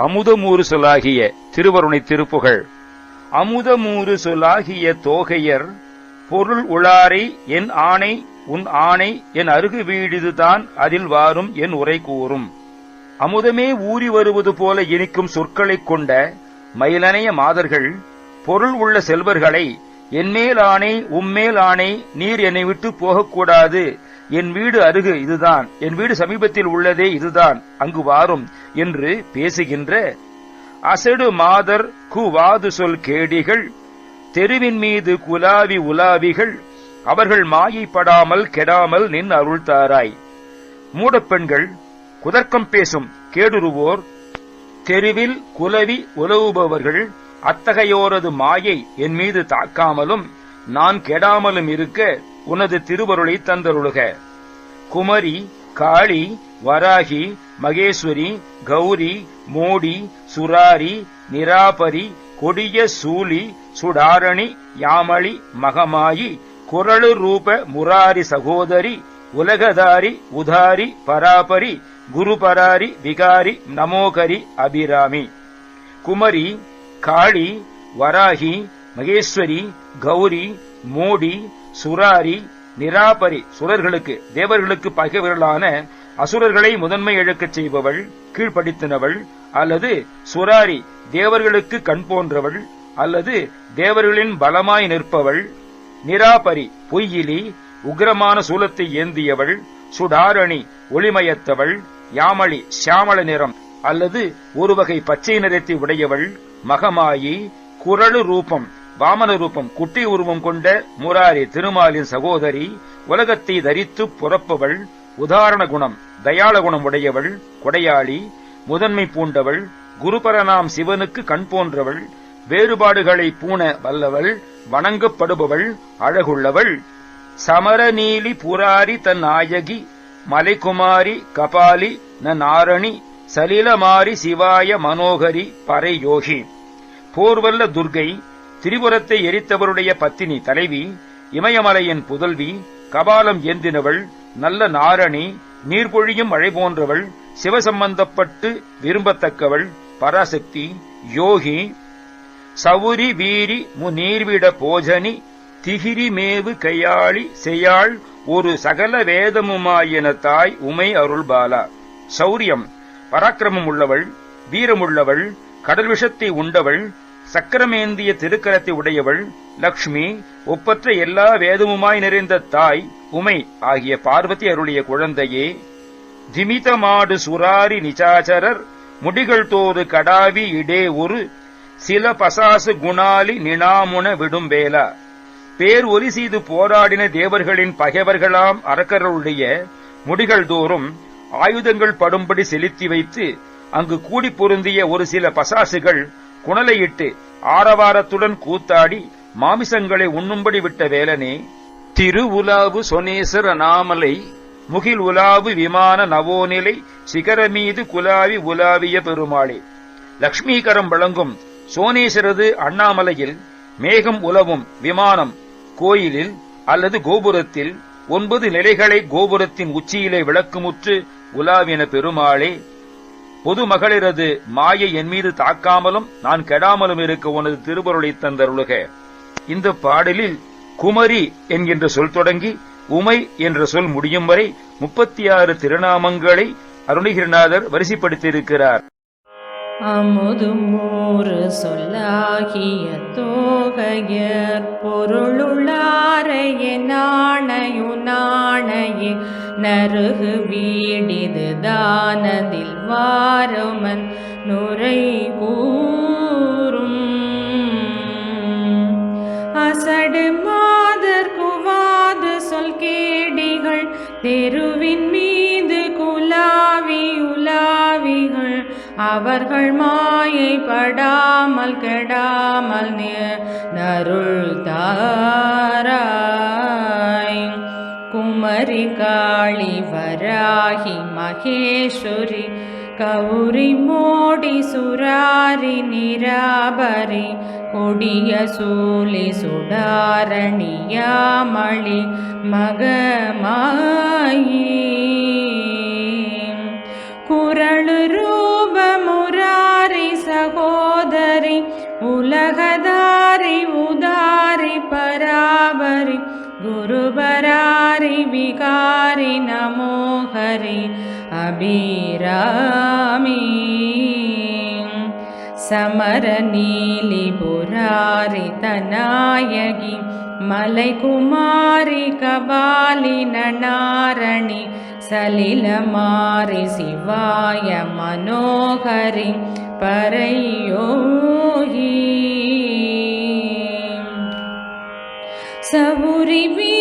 அமுதமூறு சொலாகிய திருவருணை திருப்புகழ் அமுதமூறு சொலாகிய தோகையர் பொருள் உளாரை என் ஆணை உன் ஆணை என் அருகு வீடிதுதான் அதில் வாரும் என் உரை கூறும். அமுதமே ஊறி வருவது போல இனிக்கும் சொற்களைக் கொண்ட மயிலனைய மாதர்கள் பொருள் உள்ள செல்வர்களை என்மேல் ஆணை உம்மேல் ஆணை நீர் என்னை விட்டு போகக்கூடாது. என் வீடு அருகு இதுதான் என் வீடு சமீபத்தில் உள்ளதே இதுதான் அங்கு வாரும் என்று பேசுகின்ற அசடு மாதர் குவாது சொல் கேடிகள் தெருவின் மீது குலாவி உலாவிகள் அவர்கள் மாயைப்படாமல் கெடாமல் நின் அருள் தாராய் மூடப்பெண்கள் குதர்க்கம் பேசும் கேடுருவோர் தெருவில் குலவி உலவுபவர்கள் அத்தகையோரது மாயை என் மீது தாக்காமலும் நான் கெடாமலும் இருக்க உனது திருவருளை தந்தருளுக. குமரி காளி வராகி மகேஸ்வரி கௌரி மோடி சுராரி நிராபரி கொடிய சூலி சுடாரணி யாமளி மகமாயி குரளு ரூப முராரி சகோதரி உலகதாரி உதாரி பராபரி குருபராரி விகாரி நமோகரி அபிராமி. குமரி காளி வராகி மகேஸ்வரி கௌரி மோடி சுராரி நிராபரி சுரர்களுக்கு தேவர்களுக்கு பகைவர்களான அசுரர்களை முதன்மை இழக்கச் செய்பவள் கீழ்ப்படுத்தினவள் அல்லது சுராரி தேவர்களுக்கு கண் போன்றவள் அல்லது தேவர்களின் பலமாய் நிற்பவள் நிராபரி பொய்யிலி உக்கிரமான சூலத்தை ஏந்தியவள் சுடாரணி ஒளிமயத்தவள் யாமளி சியாமள நிறம் அல்லது ஒருவகை பச்சை நிறத்தை உடையவள் மகமாயி குரளு ரூபம் வாமன ரூபம் குட்டி உருவம் கொண்ட முராரி திருமாலின் சகோதரி உலகத்தை தரித்து புறப்பவள் உதாரண குணம் தயாள குணம் உடையவள் கொடையாளி முதன்மை பூண்டவள் குருபரனாம் சிவனுக்கு கண் போன்றவள் வேறுபாடுகளை பூண வல்லவள் வணங்கப்படுபவள் அழகுள்ளவள். சமரநீலி புராரி தன் நாயகி மலைக்குமாரி கபாலி நாரணி சலிலமாரி சிவாய மனோகரி பறையோகி போர்வல்ல துர்கை திரிபுரத்தை எரித்தவருடைய பத்தினி தலைவி இமயமலையின் புதல்வி கபாலம் ஏந்தினவள் நல்ல நாரணி நீர்பொழியும் மழை போன்றவள் சிவசம்பந்தப்பட்டு விரும்பத்தக்கவள் பராசக்தி யோகி சவுரி வீரி முநீர்விட போஜனி திகிரிமேவு கையாளி செய்யாள் ஒரு சகல வேதமுமாயின தாய் உமை அருள்பாலா. சௌரியம் பராக்கிரமம் உள்ளவள் வீரமுள்ளவள் கடல் விஷத்தை உண்டவள் சக்கரமேந்திய திருக்கரத்தை உடையவள் லக்ஷ்மி ஒப்பற்ற எல்லா வேதமுமாய் நிறைந்த தாய் உமை ஆகிய பார்வதி அருளிய குழந்தையே திமிதமாடு சுராரி நிச்சாச்சரர் முடிகள் தோறு கடாவி இடே ஒரு சில பசாசு குணாலி நினாமுன விடும் வேலா பேர் ஒலி செய்து போராடின தேவர்களின் பகைவர்களாம் அரக்கர்களுடைய முடிகள் தோறும் ஆயுதங்கள் படும்படி செலுத்தி வைத்து அங்கு கூடி பொருந்திய ஒரு சில பசாசுகள் குணலையிட்டு ஆரவாரத்துடன் கூத்தாடி மாமிசங்களை உண்ணும்படி விட்ட வேலனே திரு உலாவு சொனேசர் அனாமலை முகில் உலாவு விமான நவோநிலை சிகரமீது குலாவி உலாவிய பெருமாளே. லக்ஷ்மீகரம் வழங்கும் சோனேஸ்வரது அண்ணாமலையில் மேகம் உலவும் விமானம் கோயிலில் அல்லது கோபுரத்தில் ஒன்பது நிலைகளை கோபுரத்தின் உச்சியிலே விளக்குமுற்று உலாவின பெருமாளே பொது மகளிரது மாயை என் மீது தாக்காமலும் நான் கெடாமலும் இருக்க உனது திருவருளை தந்தருளுக. இந்த பாடலில் குமரி என்கின்ற சொல் தொடங்கி உமை என்ற சொல் முடியும் வரை முப்பத்தி ஆறு திருநாமங்களை அருணகிரிநாதர் வரிசைப்படுத்தியிருக்கிறார். அமுதுமூறு சொல்லாகிய தோகையர் பொருளுளாரைய நாணையு நாணைய. நருகு வீடிது தானதில் வாரமன் நுரை கூறும். அசடு மாதர் குவாது சொல் கேடிகள் தெருவின் மீ அவர்கள் மாயை படாமல் கெடாமல் நருள் தாராய். குமரி காளி வராகி மகேஸ்வரி கௌரி மோடி சுராரி நிராபரி கொடிய சூலி சுடாரணியாமளி மகமாயி. हरि विकारि नमो हरि अभिरामी समरनीलिपुरारितनायकि मलयकुमारि कबालिननारणि सलिलमारि शिवाय मनोहरि परयोहि सबुरिवी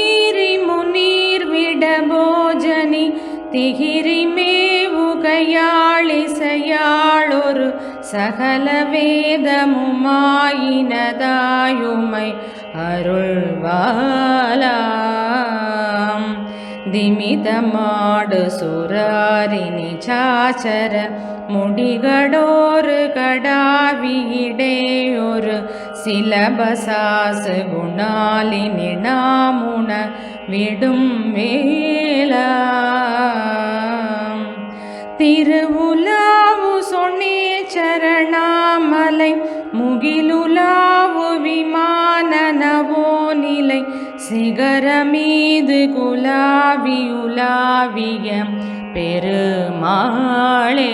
ಮಾರಿ ಶಿವಾಯ ಮನೋಹರಿ ಪರಯೋಹಿ சவுரி வீரி முனீர் விட போஜனி திகிரி மேவுகையாளிசையாளொரு சகல வேதமுமாயினதாயுமை அருள்வாலாம் திமிதமாடு சுராரிணி சாச்சர முடிகடோரு கடாவியிடேயொரு சிலபசாசு குணாலினி நாமுன விடும் வேலா திருவுலாவு சொன்னே சரணாமலை முகிலுலாவு விமானனவோ நிலை சிகரமீது குலாவி உலாவிய பெருமாளே.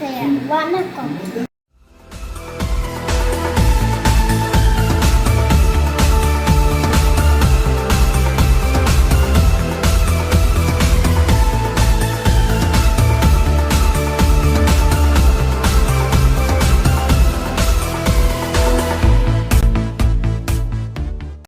செய்ய வணக்கம்